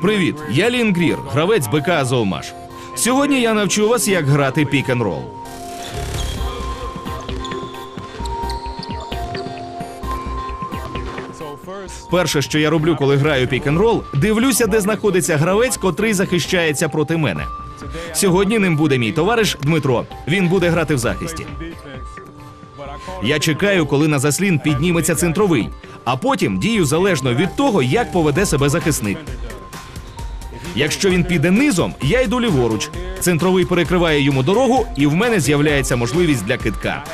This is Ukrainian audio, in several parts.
Привіт, я Лін Грір, гравець БК Азовмаш. Сьогодні я навчу вас, як грати пік-н-рол. Перше, що я роблю, коли граю пік-н-рол, дивлюся, де знаходиться гравець, котрий захищається проти мене. Сьогодні ним буде мій товариш Дмитро. Він буде грати в захисті. Я чекаю, коли на заслін підніметься центровий, а потім дію залежно від того, як поведе себе захисник. Якщо він піде низом, я йду ліворуч. Центровий перекриває йому дорогу, і в мене з'являється можливість для китка.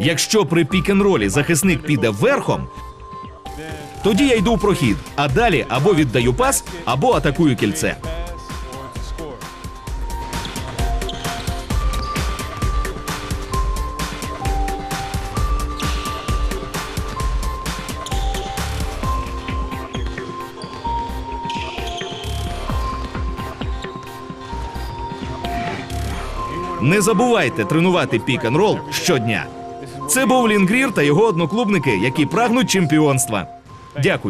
Якщо при пік-н-ролі захисник піде верхом, тоді я йду в прохід, а далі або віддаю пас, або атакую кільце. Не забувайте тренувати пік-н-рол щодня. Це був Лінгрір та його одноклубники, які прагнуть чемпіонства. Дякую.